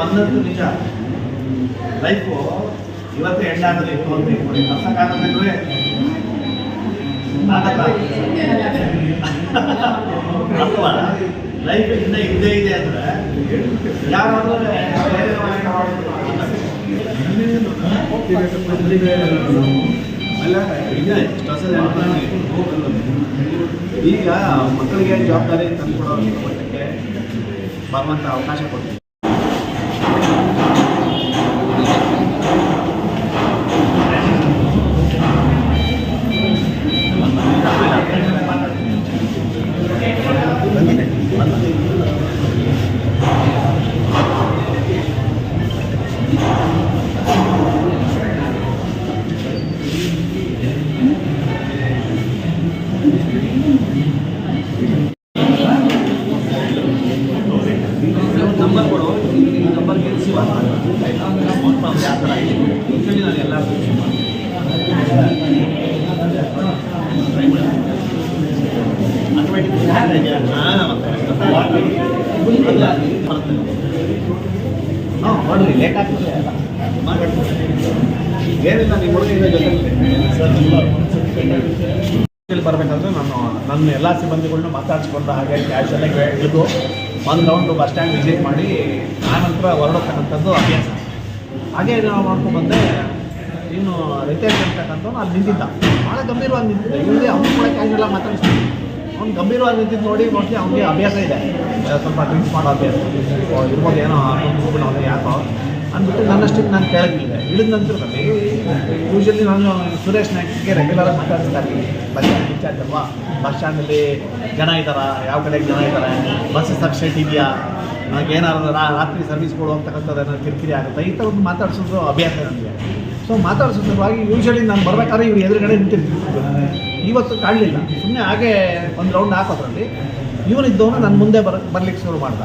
ಬಂದದ್ದು ನಿಜ. ಲೈಫು ಇವತ್ತು ಆಗೋದು ಇತ್ತು ಅಂತ ಇಟ್ಕೊಳ್ಳಿ ಹೊಸ ಅಥವಾ ಲೈಫ್ ಇನ್ನ ಇದ್ದೇ ಇದೆ ಅಂದ್ರೆ ಯಾರು ಈಗ ಮಕ್ಕಳಿಗೆ ಜವಾಬ್ದಾರಿ ತಂದುಕೊಡೋ ಮಟ್ಟಕ್ಕೆ ಬರುವಂಥ ಅವಕಾಶ ಕೊಡ್ತೀವಿ ನಂಬರ್ ಮಾಡಿ ಆ ಥರ ಇದೆ ಅಂತೇಳಿ ನಾನು ಎಲ್ಲರಿಗೂ ರಿಸೀವ್ ಮಾಡ್ತೀನಿ ಮಾಡ್ರಿ ಲೇಟ್ ಆಗ್ತದೆ ಏನಿಲ್ಲ ಬರಬೇಕಾದ್ರೆ ನಾನು ನನ್ನ ಎಲ್ಲ ಸಿಬ್ಬಂದಿಗಳನ್ನ ಮಾತಾಡ್ಸ್ಕೊಂಡ ಹಾಗೆ ಕ್ಯಾಶುವಲಾಗಿ ಇಳಿದು ಒಂದು ರೌಂಡು ಬಸ್ ಸ್ಟ್ಯಾಂಡ್ ವಿಸಿಟ್ ಮಾಡಿ ಆನಂತರ ಹೊರಡತಕ್ಕಂಥದ್ದು ಅಭ್ಯಾಸ. ಹಾಗೆ ನಾವು ಮಾಡ್ಕೊಂಡು ಬಂದೆ. ಇನ್ನು ರಿತೇಶ್ ಅಲ್ಲಿ ನಿಂತಿದ್ದ. ಭಾಳ ಗಂಭೀರವಾಗಿ ನಿಂತಿದ್ದೆ. ಇಲ್ಲದೆ ಅವ್ನು ಕೂಡ ಕ್ಯಾಶ್ ಎಲ್ಲ ಮಾತಾಡಿಸ್ತೀನಿ ಅವ್ನು ಗಂಭೀರವಾಗಿ ನಿಂತಿದ್ದು ನೋಡಿ ಮೋಸ್ಟ್ಲಿ ಅವ್ನಿಗೆ ಅಭ್ಯಾಸ ಇದೆ. ಸ್ವಲ್ಪ ಡ್ರಿಂಕ್ಸ್ ಮಾಡೋ ಅಭ್ಯಾಸ. ಇರ್ಬೋದು ಏನೋ ಅವನು ಯಾಕೋ ಅಂದ್ಬಿಟ್ಟು ನನ್ನಷ್ಟಕ್ಕೆ ನಾನು ಕೆಳಗಿಲ್ಲ ಇಳಿದ ನಂತರ ಯೂಶಲಿ ನಾನು ಸುರೇಶ್ ನಾಯ್ಕಿಗೆ ರೆಗ್ಯುಲರಾಗಿ ಮಾತಾಡ್ತಾ ಇರ್ತೀನಿ. ಬಸ್ ಇನ್ಚಾರ್ಜ್ ಅಲ್ವಾ? ಬಸ್ ಸ್ಟ್ಯಾಂಡಲ್ಲಿ ಜನ ಇದ್ದಾರಾ ಯಾವ ಕಡೆಗೆ ಜನ ಇದ್ದಾರೆ ಬಸ್ ಸಬ್ಸೆಟ್ ಇದೆಯಾ? ನನಗೆ ಏನಾದ್ರು ರಾತ್ರಿ ಸರ್ವಿಸ್ಗಳು ಅಂತಕ್ಕಂಥದ್ದು ಏನಾದ್ರು ಕಿರಿಕಿರಿ ಆಗುತ್ತೆ. ಈ ಒಂದು ಮಾತಾಡ್ಸೋದು ಅಭ್ಯಾಸ ನನಗೆ. ಸೊ ಮಾತಾಡ್ಸೋ ಸಲುವಾಗಿ ಯೂಶಲಿ ನಾನು ಬರ್ಬೇಕಾದ್ರೆ ಇವ್ರು ಎದುರುಗಡೆ ನಿಂತಿರ್ತೀನಿ. ಇವತ್ತು ಕಾಣಲಿಲ್ಲ. ಸುಮ್ಮನೆ ಹಾಗೆ ಒಂದು ರೌಂಡ್ ಹಾಕೋದ್ರಲ್ಲಿ. ಇವನಿದ್ದವನು ನನ್ನ ಮುಂದೆ ಬರ ಬರ್ಲಿಕ್ಕೆ ಶುರು ಮಾಡ್ದ.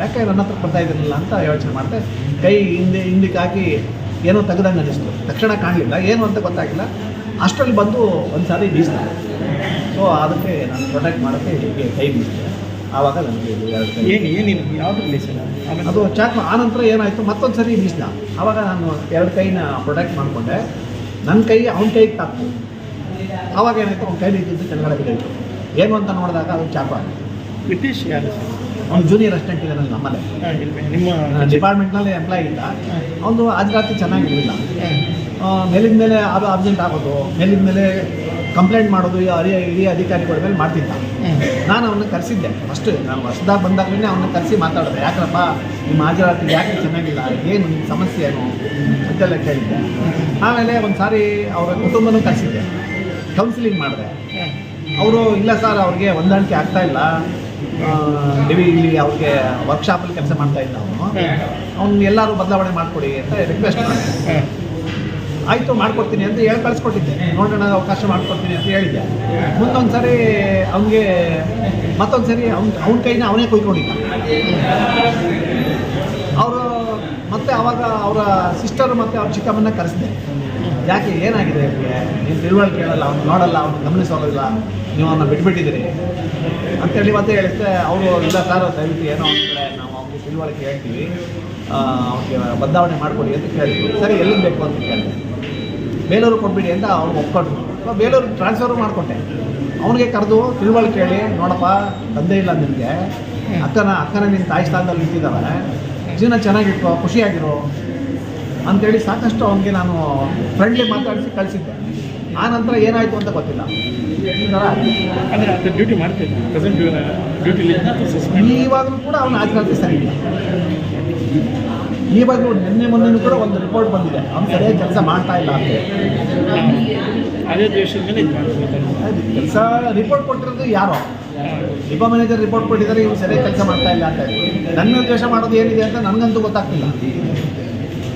ಯಾಕೆ ನನ್ನ ಹತ್ರ ಬರ್ತಾ ಇದ್ದಿರಲಿಲ್ಲ ಅಂತ ಯೋಚನೆ ಮಾಡಿದೆ. ಕೈ ಹಿಂದೆ ಹಿಂದಕ್ಕೆ ಹಾಕಿ ಏನೋ ತೆಗ್ದಂಗೆ ಅನ್ನಿಸ್ತು. ತಕ್ಷಣ ಕಾಣಲಿಲ್ಲ. ಏನು ಅಂತ ಗೊತ್ತಾಗಿಲ್ಲ. ಅಷ್ಟರಲ್ಲಿ ಬಂದು ಒಂದು ಸಾರಿ ಬೀಸ್ದ. ಸೊ ಅದಕ್ಕೆ ನಾನು ಪ್ರೊಟೆಕ್ಟ್ ಮಾಡೋಕ್ಕೆ ಹೀಗೆ ಕೈ ಬೀಸಿದೆ. ಆವಾಗ ನನಗೆ ಏನು ಏನಿಲ್ಲ ಯಾವುದು ಅದು ಚಾಕ್ ಆನಂತರ ಏನಾಯಿತು? ಮತ್ತೊಂದು ಸರಿ ಬೀಸ್ದ. ಆವಾಗ ನಾನು ಎರಡು ಕೈನ ಪ್ರೊಟೆಕ್ಟ್ ಮಾಡಿಕೊಂಡೆ. ನನ್ನ ಕೈ ಅವನ ಕೈಗೆ ತಾಕ್ತು. ಆವಾಗ ಏನಾಯ್ತು? ಅವ್ನ ಕೈಲಿ ಇದ್ದಿದ್ದು ಕೆಳಗಡೆ ಬಿದ್ದೋಯ್ತು. ಏನು ಅಂತ ನೋಡಿದಾಗ ಅದು ಚಾಪ ಬ್ರಿಟಿಷ್ ಯಾರು? ಅವ್ನು ಜೂನಿಯರ್ ಅಸಿಸ್ಟೆಂಟ್ ಇದ್ದಾನೆ ನಮ್ಮಲ್ಲೇ. ನಿಮ್ಮ ಡಿಪಾರ್ಟ್ಮೆಂಟ್ನಲ್ಲಿ ಎಂಪ್ಲಾಯ್ ಇಲ್ಲ. ಅವನು ಹಾಜರಾತಿ ಚೆನ್ನಾಗಿರಲಿಲ್ಲ. ಮೇಲಿನ ಮೇಲೆ ಅದು ಅರ್ಜೆಂಟ್ ಆಗೋದು ಮೇಲಿನ ಮೇಲೆ ಕಂಪ್ಲೇಂಟ್ ಮಾಡೋದು ಈ ಹಿರಿಯ ಹಿರಿಯ ಅಧಿಕಾರಿಗಳ ಮೇಲೆ ಮಾಡ್ತಿದ್ದ. ನಾನು ಅವನ್ನ ಕರೆಸಿದ್ದೆ. ಫಸ್ಟ್ ನಾನು ಹೊಸದಾಗ ಬಂದಾಗಲೇ ಅವನ್ನ ಕರೆಸಿ ಮಾತಾಡಿದೆ. ಯಾಕಪ್ಪ ನಿಮ್ಮ ಹಾಜರಾತಿ ಯಾಕೆ ಚೆನ್ನಾಗಿಲ್ಲ? ಏನು ನಿಮ್ಮ ಸಮಸ್ಯೆ ಏನು? ಅಂತೆಲ್ಲ ಕೇಳಿದ್ದೆ. ಆಮೇಲೆ ಒಂದು ಸಾರಿ ಅವರ ಕುಟುಂಬನೂ ಕರೆಸಿದ್ದೆ. ಕೌನ್ಸಿಲಿಂಗ್ ಮಾಡಿದೆ. ಅವರು ಇಲ್ಲ ಸರ್ ಅವ್ರಿಗೆ ಹೊಂದಾಣಿಕೆ ಆಗ್ತಾ ಇಲ್ಲ. ಡಿವಿ ಇಲ್ಲಿ ಅವ್ರಿಗೆ ವರ್ಕ್ಶಾಪಲ್ಲಿ ಕೆಲಸ ಮಾಡ್ತಾ ಇದ್ದ ಅವನು. ಅವ್ನು ಎಲ್ಲರೂ ಬದಲಾವಣೆ ಮಾಡಿಕೊಡಿ ಅಂತ ರಿಕ್ವೆಸ್ಟ್ ಮಾಡಿದೆ. ಆಯಿತು ಮಾಡ್ಕೊಡ್ತೀನಿ ಅಂತ ಹೇಳಿ ಕಳಿಸ್ಕೊಟ್ಟಿದ್ದೆ. ನೋಡೋಣ ಅವಕಾಶ ಮಾಡ್ಕೊಡ್ತೀನಿ ಅಂತ ಹೇಳಿದ್ದೆ. ಮುಂದೊಂದು ಸರಿ ಅವನಿಗೆ ಮತ್ತೊಂದು ಸರಿ ಅವ್ನ ಅವ್ನ ಕೈನ ಅವನೇ ಕೊಯ್ಕೊಂಡಿದ್ದ. ಅವರು ಮತ್ತೆ ಅವಾಗ ಅವರ ಸಿಸ್ಟರ್ ಮತ್ತು ಅವ್ರ ಚಿಕ್ಕಮ್ಮನ್ನ ಕರೆಸಿದೆ. ಯಾಕೆ ಏನಾಗಿದೆ ಅವ್ರಿಗೆ ನೀವು ತಿಳುವಳಿಕೆ ಹೇಳಲ್ಲ, ಅವ್ನು ನೋಡಲ್ಲ, ಅವ್ನು ಗಮನಿಸೋಲ್ಲ ನೀವು ಅವನ್ನ ಬಿಟ್ಬಿಟ್ಟಿದ್ದೀರಿ. ಅಂತೇಳಿ ಮತ್ತೆ ಹೇಳಿದ್ರೆ ಅವರು, ಇಲ್ಲ ಸರ್ ದಯವಿಟ್ಟು ಏನೋ ಒಂದು ಕಡೆ ನಾವು ಅವ್ರಿಗೆ ತಿಳುವಳಿಕೆ ಹೇಳ್ತೀವಿ. ಅವ್ರಿಗೆ ಬದಲಾವಣೆ ಮಾಡಿಕೊಡಿ ಅಂತ ಕೇಳಿದ್ರು. ಸರಿ, ಎಲ್ಲಿಗೆ ಬೇಕು ಅಂತ ಕೇಳಿದೆ ಬೇಲೂರು ಕೊಟ್ಬಿಡಿ ಅಂತ ಅವ್ನು ಒಪ್ಕೊಂಡ್ರು. ಬೇಲೂರು ಟ್ರಾನ್ಸ್ಫರ್ ಮಾಡಿಕೊಟ್ಟೆ ಅವನಿಗೆ ಕರೆದು, ತಿಳುವಳಿಕೆ ಹೇಳಿ, ನೋಡಪ್ಪ, ತಂದೆ ಇಲ್ಲ ನಿಮಗೆ ಅಕ್ಕನ ಅಕ್ಕನ ನಿನ್ನ ತಾಯಿ ಸ್ಥಾನದಲ್ಲಿ ನಿಂತಿದ್ದಾವೆ ಜೀವನ ಚೆನ್ನಾಗಿತ್ತು ಖುಷಿಯಾಗಿರು ಅಂತೇಳಿ ಸಾಕಷ್ಟು ಅವನಿಗೆ ನಾನು ಫ್ರೆಂಡ್ಲಿ ಮಾತಾಡಿಸಿ ಕಳಿಸಿದ್ದೆ. ಆ ನಂತರ ಏನಾಯಿತು ಅಂತ ಗೊತ್ತಿಲ್ಲ. ಈವಾಗಲೂ ಡ್ಯೂಟಿ ಇವಾಗಲೂ ಕೂಡ ಅವನ ಹಾಜರಾತಿ ಸರಿ ಇಲ್ಲ ಇವಾಗಲೂ ನಿನ್ನೆ ಮೊನ್ನೆನೂ ಕೂಡ ಒಂದು ರಿಪೋರ್ಟ್ ಬಂದಿದೆ. ಅವ್ನು ಸರಿಯಾಗಿ ಕೆಲಸ ಮಾಡ್ತಾ ಇಲ್ಲ ಅಂತ. ಅದೇ ಕೆಲಸ ರಿಪೋರ್ಟ್ ಕೊಟ್ಟಿರೋದು ಯಾರೋ? ಡಿಪೋ ಮ್ಯಾನೇಜರ್ ರಿಪೋರ್ಟ್ ಕೊಟ್ಟಿದ್ದಾರೆ ಇವ್ರು ಸರಿಯಾಗಿ ಕೆಲಸ ಮಾಡ್ತಾ ಇಲ್ಲ ಅಂತ. ನನ್ನ ಉದ್ದೇಶ ಮಾಡೋದು ಏನಿದೆ ಅಂತ ನನಗಂತೂ ಗೊತ್ತಾಗ್ತಿಲ್ಲ.